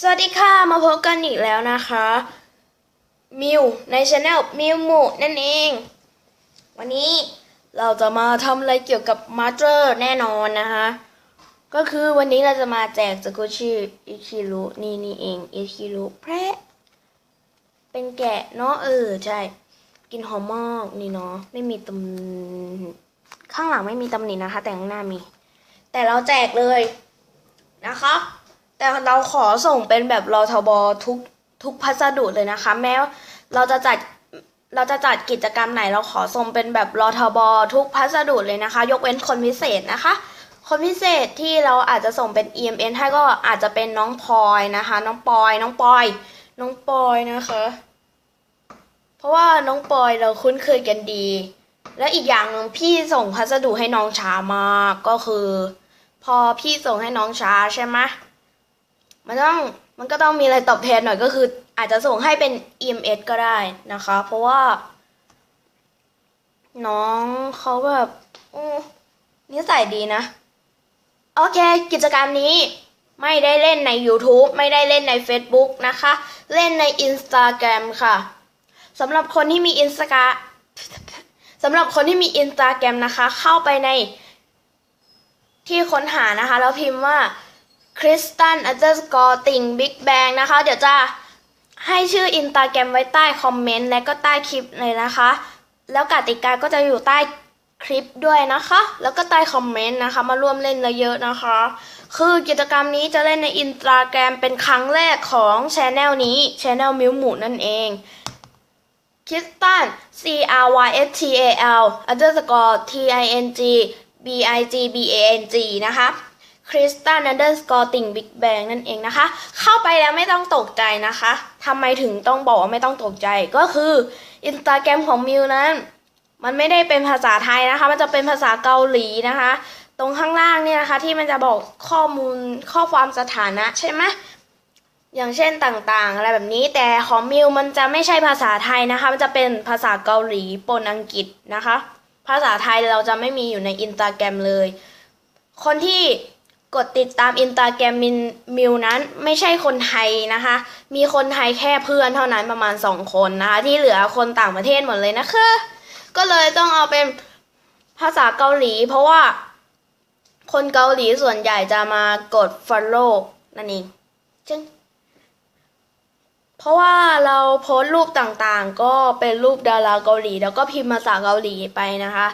สวัสดีค่ะ มาพบกันอีกแล้วนะคะ มิวในช anel มิวมูนั่นเอง วันนี้เราจะมาทำอะไรเกี่ยวกับมาสเตอร์แน่นอนนะคะ ก็คือวันนี้เราจะมาแจกสกุชิอิคิรุนี่นี่เองอิคิรุแพะเป็นแกะเนาะเออใช่ กินหอมมากนี่เนาะไม่มีตำข้างหลังไม่มีตำหนินะคะ แต่ข้างหน้ามี แต่เราแจกเลยนะคะ แต่เราขอส่งเป็นแบบรอทบทุกทุกพัสดุเลยนะคะ แม้เราจะจัดเราจะจัดกิจกรรมไหนเราขอส่งเป็นแบบรอทบทุกพัสดุเลยนะคะ ยกเว้นคนพิเศษนะคะ คนพิเศษที่เราอาจจะส่งเป็น EMN ให้ก็อาจจะเป็นน้องพลอยนะคะ น้องปอย น้องปอย น้องปอยนะคะ เพราะว่าน้องปอยเราคุ้นเคยกันดี และอีกอย่างหนึ่งพี่ส่งพัสดุให้น้องช้ามากก็คือ พอพี่ส่งให้น้องช้าใช่ไหม มันต้องมันก็ต้องมีอะไรตอบแทนหน่อยก็คือ อาจจะส่งให้เป็น EMS ก็ได้นะคะ เพราะว่า น้องเขาแบบนิสัยดีนะ โอเค กิจกรรมนี้ไม่ได้เล่นใน YouTube ไม่ได้เล่นใน Facebook นะคะ เล่นใน Instagram ค่ะสำหรับคนที่มี Instagram สำหรับคนที่มี Instagram นะคะ เข้าไปในที่ค้นหานะคะ แล้วพิมพ์ว่า คริสตัน underscore ติ่ง Big Bang นะคะ เดี๋ยวจะให้ชื่ออินตาแกรมไว้ใต้คอมเมนต์และก็ใต้คลิปเลยนะคะ แล้วกติกาก็จะอยู่ใต้คลิปด้วยนะคะ แล้วก็ใต้คอมเมนต์นะคะ มาร่วมเล่นเยอะๆนะคะ คือกิจกรรมนี้จะเล่นในอินสตาแกรมเป็นครั้งแรกของช anel นี้ช anel มิวหมูนั่นเองคริสตัน C R Y S T A L underscore T I N G B I G B A N G นะคะ คริสตัน underscore ติ่ง Big Bang นั่นเองนะคะ เข้าไปแล้วไม่ต้องตกใจนะคะทำไมถึงต้องบอกว่าไม่ต้องตกใจก็คืออินสตาแกรมของมิวนั้น มันไม่ได้เป็นภาษาไทยนะคะ มันจะเป็นภาษาเกาหลีนะคะ ตรงข้างล่างเนี่ยนะคะ ที่มันจะบอกข้อมูลข้อความสถานะใช่ไหมอย่างเช่นต่างๆ อะไรแบบนี้แต่ของมิวมันจะไม่ใช่ภาษาไทยนะคะ มันจะเป็นภาษาเกาหลีปนอังกฤษนะคะ ภาษาไทยเราจะไม่มีอยู่ในอินสตาแกรมเลย คนที่ กดติดตามอินตาแกรมมินมิวนั้นไม่ใช่คนไทยนะคะ มีคนไทยแค่เพื่อนเท่านั้นประมาณสองคนนะคะ ที่เหลือคนต่างประเทศหมดเลยนะคะก็เลยต้องเอาเป็นภาษาเกาหลี เพราะว่า คนเกาหลีส่วนใหญ่จะมากด follow นั่นเองจึงเพราะว่าเราโพสต์รูปต่างๆ ก็เป็นรูปดาราเกาหลี แล้วก็พิมพ์ภาษาเกาหลีไปนะคะ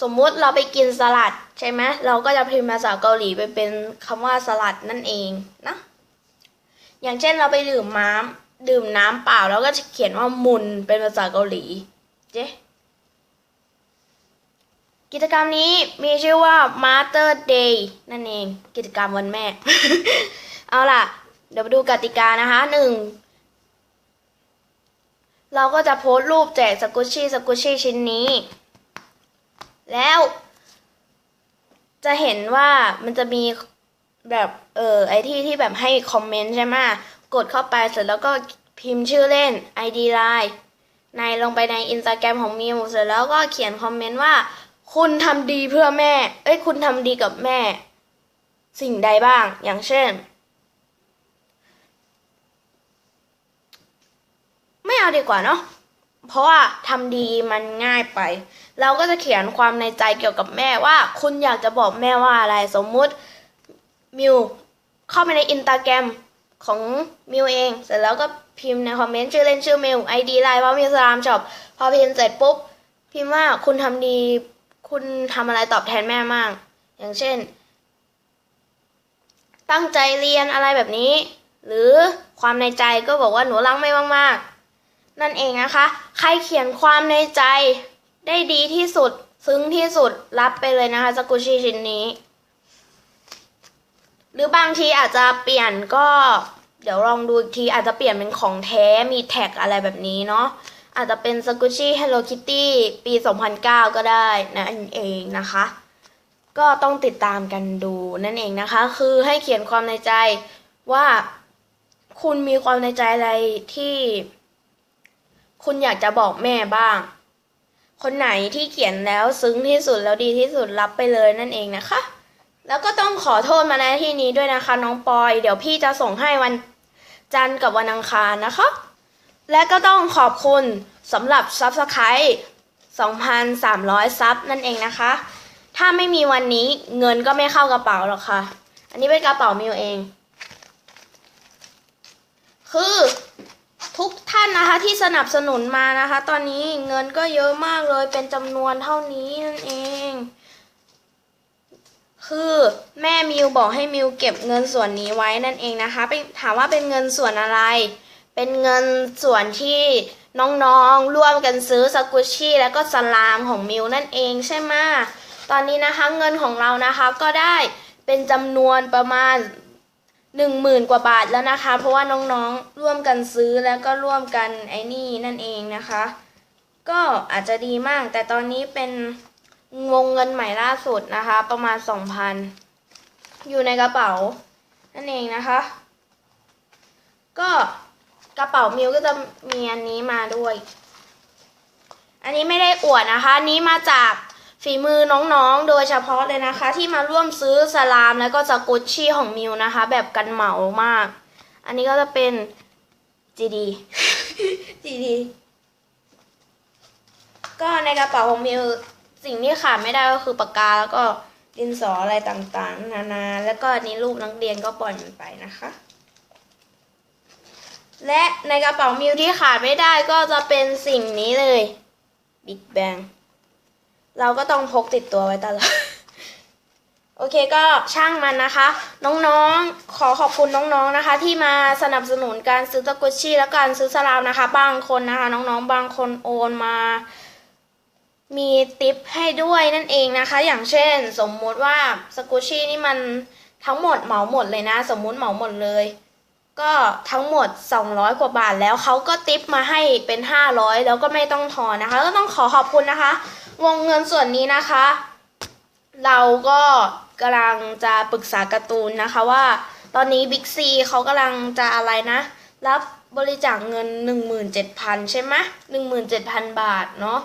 สมมุติเราไปกินสลัดใช่ไหมเราก็จะพิมพ์ภาษาเกาหลีไปเป็นคำว่าสลัดนั่นเองนะ อย่างเช่นเราไปดื่มน้ำดื่มน้ำเปล่าแล้วก็จะเขียนว่ามุนเป็นภาษาเกาหลีเจ๊กิจกรรมนี้มีชื่อว่า Mother Day นั่นเอง กิจกรรมวันแม่ เอาล่ะ เดี๋ยวมาดูกติกานะคะหนึ่งเราก็จะโพสต์รูปแจกสกุชชี่สกุชชี่ชิ้นนี้ แล้ว จะเห็นว่ามันจะมีแบบเออไอที่ที่แบบให้คอมเมนต์ใช่ไหมกดเข้าไปเสร็จแล้วก็พิมพ์ชื่อเล่น ID Line ในลงไปในอินสตาแกรมของมิวเสร็จแล้วก็เขียนคอมเมนต์ว่า คุณทำดีเพื่อแม่ เอ้ยคุณทำดีกับแม่ สิ่งใดบ้าง อย่างเช่น ไม่เอาดีกว่าเนาะเพราะว่าทำดีมันง่ายไป เราก็จะเขียนความในใจเกี่ยวกับแม่ว่า คุณอยากจะบอกแม่ว่าอะไรสมมุติมิวเข้าไปในอินตาแกรมของมิวเอง เสร็จแล้วก็พิมพ์ในคอมเมนต์ชื่อเล่นชื่อมิวไอดีไลน์ว่ามิวสลามช็อปพอพิมพ์เสร็จปุ๊บ พิมพ์ว่าคุณทำดี คุณทำอะไรตอบแทนแม่มาก อย่างเช่น ตั้งใจเรียนอะไรแบบนี้ หรือความในใจก็บอกว่าหนูรักแม่มากๆนั่นเองนะคะ ใครเขียนความในใจ ได้ดีที่สุด ซึ้งที่สุดรับไปเลยนะคะสกุชิชิ้นนี้ หรือบางทีอาจจะเปลี่ยนก็ เดี๋ยวลองดูอีกทีอาจจะเปลี่ยนเป็นของแท้มีแท็กอะไรแบบนี้เนาะอาจจะเป็นสกุชิ Hello Kitty ปี 2009 ก็ได้นั่นเองนะคะ ก็ต้องติดตามกันดูนั่นเองนะคะ คือให้เขียนความในใจว่าคุณมีความในใจอะไรที่ คุณอยากจะบอกแม่บ้าง คนไหนที่เขียนแล้วซึ้งที่สุดแล้วดีที่สุดรับไปเลยนั่นเองนะคะ แล้วก็ต้องขอโทษมาในที่นี้ด้วยนะคะ น้องปอย เดี๋ยวพี่จะส่งให้วันจันทร์กับวันอังคารนะคะ และก็ต้องขอบคุณสำหรับซับสไครต์2,300 ซับนั่นเองนะคะ ถ้าไม่มีวันนี้เงินก็ไม่เข้ากระเป๋าหรอกค่ะ อันนี้เป็นกระเป๋ามิวเอง คือ ทุกท่านนะคะที่สนับสนุนมานะคะ ตอนนี้เงินก็เยอะมากเลยเป็นจำนวนเท่านี้นั่นเอง คือแม่มิวบอกให้มิวเก็บเงินส่วนนี้ไว้นั่นเองนะคะเป็นถามว่าเป็นเงินส่วนอะไร เป็นเงินส่วนที่น้องๆ ร่วมกันซื้อสกุชชี่แล้วก็สลามของมิวนั่นเองใช่ไหมตอนนี้นะคะเงินของเรานะคะก็ได้เป็นจำนวนประมาณ หนึ่งหมื่นกว่าบาทแล้วนะคะ เพราะว่าน้องๆร่วมกันซื้อแล้วก็ร่วมกันไอ้นี่นั่นเองนะคะ ก็อาจจะดีมาก แต่ตอนนี้เป็นวงเงินใหม่ล่าสุดนะคะ ประมาณสองพันอยู่ในกระเป๋า นั่นเองนะคะ ก็กระเป๋ามิวก็จะมีอันนี้มาด้วย อันนี้ไม่ได้อวดนะคะ อันนี้มาจาก ฝีมือน้องๆ โดยเฉพาะเลยนะคะ ที่มาร่วมซื้อสลามแล้วก็สกุชชี่ของมิวนะคะ แบบกันเหมามาก อันนี้ก็จะเป็น GD GD ก็ในกระเป๋าของมิวสิ่งที่ขาดไม่ได้ก็คือปากกาแล้วก็ดินสออะไรต่างๆ นานา แล้วก็อันนี้รูปนักเรียนก็ปล่อยมันไปนะคะ และในกระเป๋ามิวที่ขาดไม่ได้ก็จะเป็นสิ่งนี้เลย Big Bang เราก็ต้องพกติดตัวไว้ตลอด โอเคก็ช่างมันนะคะ น้องๆ ขอขอบคุณน้องๆนะคะ ที่มาสนับสนุนการซื้อตะกุชชี่และการซื้อสลามนะคะ บางคนนะคะ น้องๆ บางคนโอนมา มีติปให้ด้วยนั่นเองนะคะ อย่างเช่น สมมุติว่าสกุชชี่นี่มันทั้งหมดเหมาหมดเลยนะ สมมุติเหมาหมดเลย ก็ทั้งหมด 200 กว่าบาทแล้วเขาก็ติปมาให้เป็น 500 แล้วก็ไม่ต้องทอนนะคะ ก็ต้องขอขอบคุณนะคะ วงเงินส่วนนี้นะคะ เราก็กำลังจะปรึกษาการ์ตูนนะคะว่า ตอนนี้บิ๊กซีเขากำลังจะอะไรนะ รับบริจาคเงิน 17,000 ใช่ไหม17,000 บาทเนาะ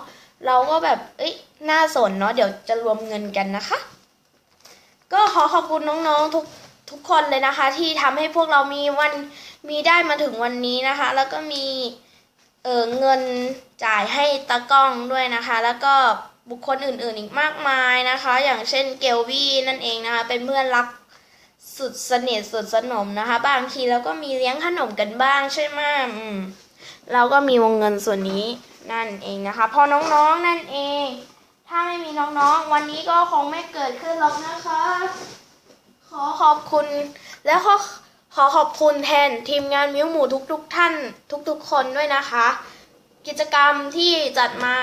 เราก็แบบเอ้ยน่าสนเนาะเดี๋ยวจะรวมเงินกันนะคะ ก็ขอขอบคุณน้องๆทุกทุกคนเลยนะคะ ที่ทำให้พวกเรามีวันมีได้มาถึงวันนี้นะคะ แล้วก็มีเออเงินจ่ายให้ตากล้องด้วยนะคะ แล้วก็ บุคคลอื่นๆอีกมากมายนะคะ อย่างเช่นเกลวี่นั่นเองนะคะ เป็นเพื่อนรักสุดสนิทสุดสนมนะคะ บางทีเราก็มีเลี้ยงขนมกันบ้างใช่ไหมอืมเราก็มีวงเงินส่วนนี้นั่นเองนะคะ พอน้องๆนั่นเอง ถ้าไม่มีน้องๆ วันนี้ก็คงไม่เกิดขึ้นหรอกนะคะ ขอขอบคุณ และขอขอขอบคุณแทนทีมงานมิวหมูทุกๆทท่าน ทุกๆคนด้วยนะคะ กิจกรรมที่จัดมา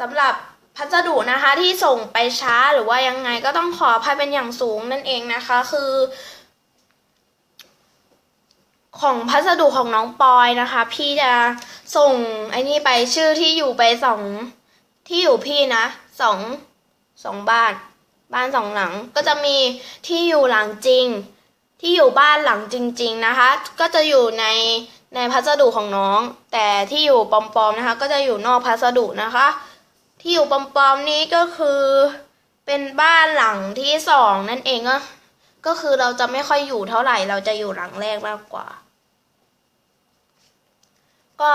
สำหรับ พัสดุนะคะที่ส่งไปช้าหรือว่ายังไงก็ต้องขออภัยเป็นอย่างสูงนั่นเองนะคะ คือ ของพัสดุของน้องปอยนะคะ พี่จะส่งไอ้นี่ไปชื่อที่อยู่ไปสองที่อยู่พี่นะสองสองบ้าน บ้านสองหลังก็จะมีที่อยู่หลังจริง ที่อยู่บ้านหลังจริง ๆนะคะ ก็จะอยู่ในในพัสดุของน้อง แต่ที่อยู่ปลอมๆนะคะ ก็จะอยู่นอกพัสดุนะคะ ที่อยู่ปอมๆนี้ก็คือเป็นบ้านหลังที่สองนั่นเองก็ก็คือเราจะไม่ค่อยอยู่เท่าไหร่ เราจะอยู่หลังแรกมากกว่า ก็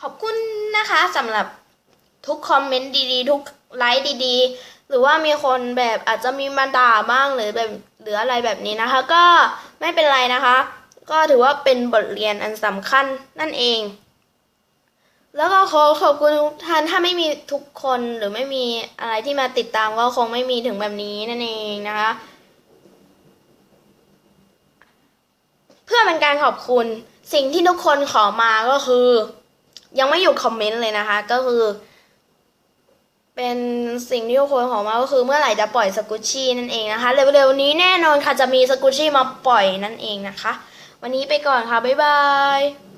ขอบคุณนะคะสำหรับทุกคอมเมนต์ดีๆ ทุกไลค์ดีๆ หรือว่ามีคนแบบอาจจะมีมาด่าบ้างหรือแบบหรืออะไรแบบนี้นะคะ ก็ไม่เป็นไรนะคะ ก็ถือว่าเป็นบทเรียนอันสำคัญนั่นเอง แล้วก็ขอขอบคุณทุกท่านถ้าไม่มีทุกคนหรือไม่มีอะไรที่มาติดตามก็คงไม่มีถึงแบบนี้นั่นเองนะคะ เพื่อเป็นการขอบคุณสิ่งที่ทุกคนขอมาก็คือ ยังไม่หยุดคอมเมนต์เลยนะคะ ก็คือ เป็นสิ่งที่ทุกคนขอมาก็คือเมื่อไหร่จะปล่อยสกุชชี่นั่นเองนะคะเร็วๆนี้แน่นอนค่ะจะมีสกุชชี่มาปล่อยนั่นเองนะคะ วันนี้ไปก่อนค่ะบ๊ายบาย